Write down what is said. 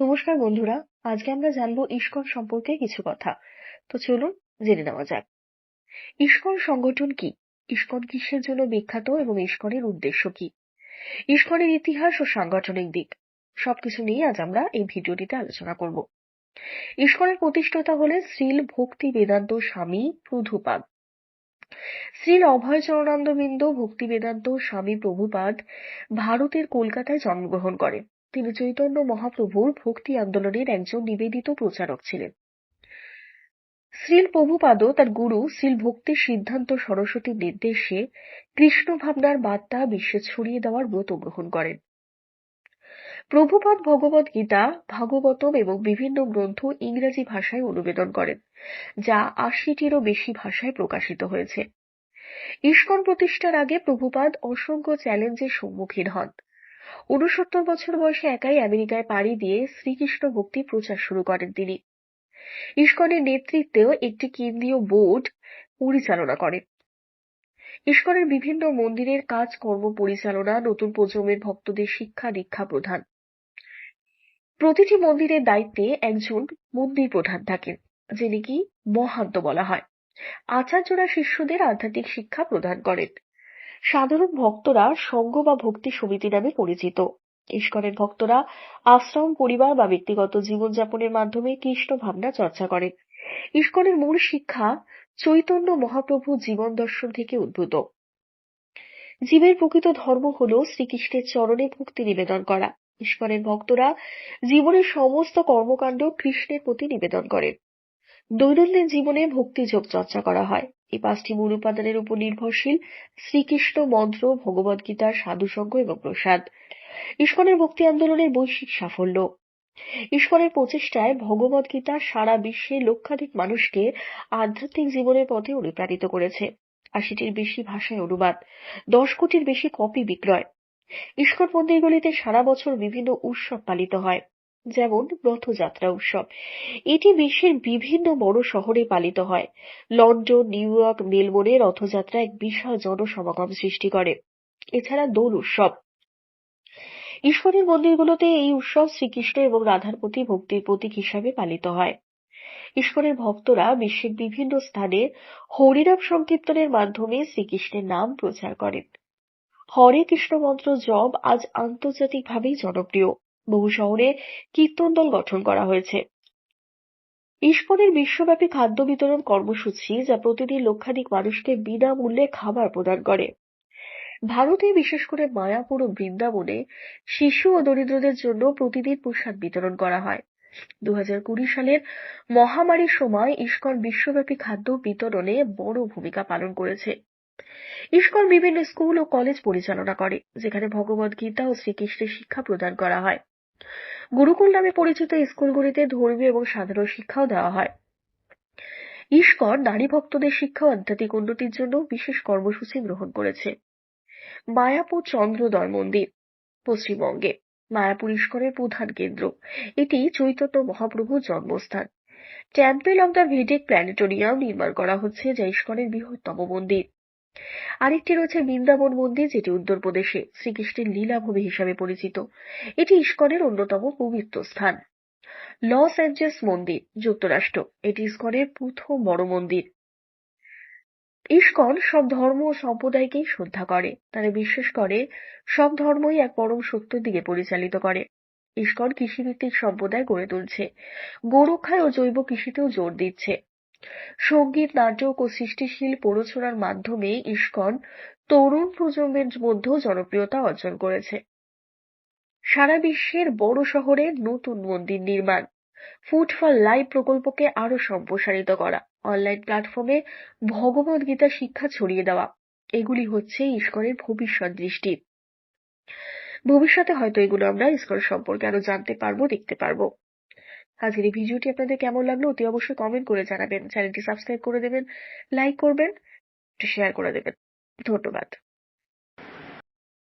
নমস্কার বন্ধুরা, আজকে আমরা জানব ইস্কন সম্পর্কে কিছু কথা। তো চলুন জেনে নেওয়া যাক। ইস্কন সংগঠন কি? ইস্কন কিসের জন্য বিখ্যাত এবং ইস্কনের উদ্দেশ্য কি? ইস্কনের ইতিহাস ও সাংগঠনিক দিক। সবকিছু নিয়ে আজ আমরা এই ভিডিওটিতে আলোচনা করব। ইস্কনের প্রতিষ্ঠাতা হলেন শ্রীল ভক্তি বেদান্ত স্বামী প্রভুপাদ। শ্রীল অভয় চরণানন্দবিন্দ ভক্তি বেদান্ত স্বামী প্রভুপাদ ভারতের কলকাতায় জন্মগ্রহণ করেন। তিনি চৈতন্য মহাপ্রভুর ভক্তি আন্দোলনের একজন নিবেদিত প্রচারক ছিলেন। শ্রীল প্রভুপাদ তার গুরু শ্রীল ভক্তির সিদ্ধান্ত সরস্বতীর নির্দেশে কৃষ্ণ ভাবনার বার্তা বিশ্বে ছড়িয়ে দেওয়ার ব্রত গ্রহণ করেন। প্রভুপাদ ভগবত গীতা, ভাগবতম এবং বিভিন্ন গ্রন্থ ইংরেজি ভাষায় অনুবেদন করেন, যা আশিটিরও বেশি ভাষায় প্রকাশিত হয়েছে। ইস্কন প্রতিষ্ঠার আগে প্রভুপাদ অসংখ্য চ্যালেঞ্জের সম্মুখীন হন। ঊনসত্তর বছর বয়সে একাই আমেরিকায় পাড়ি দিয়ে শ্রীকৃষ্ণ ভক্তি প্রচার শুরু করেন তিনি। ইস্কনের নেতৃত্বেও একটি কেন্দ্রীয় বোর্ড পরিচালনা করেন। ইস্কনের বিভিন্ন মন্দিরের কাজ কর্ম পরিচালনা নতুন প্রজন্মের ভক্তদের শিক্ষা দীক্ষা প্রধান। প্রতিটি মন্দিরের দায়িত্বে একজন মন্দির প্রধান থাকেন, যিনি কি মহান্ত বলা হয়। আচার্যরা শিষ্যদের আধ্যাত্মিক শিক্ষা প্রদান করেন। সাধারণ ভক্তরা সঙ্গ বা ভক্তি সমিতি নামে পরিচিত। ইস্কনের ভক্তরা আশ্রম, পরিবার বা ব্যক্তিগত জীবনযাপনের মাধ্যমে কৃষ্ণ ভাবনা চর্চা করেন। ইস্কনের মূল শিক্ষা চৈতন্য মহাপ্রভু জীবন দর্শন থেকে উদ্ভূত। জীবের প্রকৃত ধর্ম হল শ্রীকৃষ্ণের চরণে ভক্তি নিবেদন করা। ইস্কনের ভক্তরা জীবনের সমস্ত কর্মকাণ্ড কৃষ্ণের প্রতি নিবেদন করেন। দৈনন্দিন জীবনে ভক্তিযোগ চর্চা করা হয়। এই পাঁচটি মূল উপাদানের উপর নির্ভরশীল শ্রীকৃষ্ণ মন্ত্র ভগবদ্গীতার সাধুসঙ্গ এবং প্রসাদ। ইস্কনের ভক্তি আন্দোলনের বৈশ্বিক সাফল্য। ঈশ্বরের প্রচেষ্টায় ভগবদ্গীতা সারা বিশ্বে লক্ষাধিক মানুষকে আধ্যাত্মিক জীবনের পথে অনুপ্রাণিত করেছে। আশিটির বেশি ভাষায় অনুবাদ, দশ কোটির বেশি কপি বিক্রয়। ইস্কন মন্দিরগুলিতে সারা বছর বিভিন্ন উৎসব পালিত হয়। যেমন রথযাত্রা উৎসব। এটি বিশ্বের বিভিন্ন বড় শহরে পালিত হয়। লন্ডন, নিউ ইয়র্ক, মেলবোর্নে রথযাত্রা এক বিশাল জনসমাগম সৃষ্টি করে। এছাড়া দোল উৎসব। ঈশ্বরের মন্দিরগুলোতে এই উৎসব শ্রীকৃষ্ণ এবং রাধার প্রতি ভক্তির প্রতীক হিসাবে পালিত হয়। ঈশ্বরের ভক্তরা বিশ্বের বিভিন্ন স্থানে হরিনাম সংকীর্তনের মাধ্যমে শ্রীকৃষ্ণের নাম প্রচার করেন। হরে কৃষ্ণ মন্ত্র জব আজ আন্তর্জাতিকভাবেই জনপ্রিয়। বহু শহরে কীর্তন দল গঠন করা হয়েছে। ইস্কনের বিশ্বব্যাপী খাদ্য বিতরণ কর্মসূচি যা প্রতিদিন লক্ষাধিক মানুষকে বিনামূল্যে খাবার প্রদান করে। ভারতে, বিশেষ করে মায়াপুর ও বৃন্দাবনে, শিশু ও দরিদ্রদের জন্য প্রতিদিন প্রসাদ বিতরণ করা হয়। দু হাজার কুড়ি সালের মহামারীর সময় ইস্কন বিশ্বব্যাপী খাদ্য বিতরণে বড় ভূমিকা পালন করেছে। ইস্কন বিভিন্ন স্কুল ও কলেজ পরিচালনা করে, যেখানে ভগবদ গীতা ও শ্রীকৃষ্ণের শিক্ষা প্রদান করা হয়। গুরুকুল নামে পরিচিত স্কুলগুলিতে ধর্মীয় এবং সাধারণ শিক্ষাও দেওয়া হয়। ইস্কন নারী ভক্তদের শিক্ষা আধ্যাত্মিক উন্নতির জন্য বিশেষ কর্মসূচি গ্রহণ করেছে। মায়াপুর চন্দ্রোদয় মন্দির, পশ্চিমবঙ্গে। মায়াপুর ইস্কনের প্রধান কেন্দ্র। এটি চৈতন্য মহাপ্রভুর জন্মস্থান। Temple of the Vedic Planetarium নির্মাণ করা হচ্ছে, যা ইস্কনের বৃহত্তম মন্দির। আরেকটি রয়েছে বৃন্দাবন মন্দির, যেটি উত্তরপ্রদেশে শ্রীকৃষ্ণের লীলাভূমি হিসাবে পরিচিত। এটি ইস্কনের অন্যতম পবিত্র স্থান। লস অ্যাঞ্জেলস মন্দির, যুক্তরাষ্ট্র। এটি ইস্কনের প্রথম বড় মন্দির। ইস্কন সব ধর্ম ও সম্প্রদায়কেই শ্রদ্ধা করে। তারা বিশ্বাস করে, সব ধর্মই এক পরম সত্যের দিকে পরিচালিত করে। ইস্কন কৃষিভিত্তিক সম্প্রদায় গড়ে তুলছে। গোরক্ষায় ও জৈব কৃষিতেও জোর দিচ্ছে। সংগীত, নাটক ও সৃষ্টিশীল প্ররোচনার মাধ্যমে ইস্কন তরুণ প্রজন্মের মধ্যেও জনপ্রিয়তা অর্জন করেছে। সারা বিশ্বের বড় শহরে নতুন মন্দির নির্মাণ, ফুড ফর লাইফ প্রকল্পকে আরও সম্প্রসারিত করা, অনলাইন প্ল্যাটফর্মে ভগবদ গীতা শিক্ষা ছড়িয়ে দেওয়া, এগুলি হচ্ছে ইস্কনের ভবিষ্যৎ দৃষ্টি। ভবিষ্যতে হয়তো এগুলো আমরা ইস্কন সম্পর্কে আরও জানতে পারব, দেখতে পারব। আজকের এই ভিডিওটি আপনাদের কেমন লাগল অতি অবশ্যই কমেন্ট করে জানাবেন। চ্যানেলটি সাবস্ক্রাইব করে দেবেন লাইক করবেন শেয়ার করে দেবেন। ধন্যবাদ।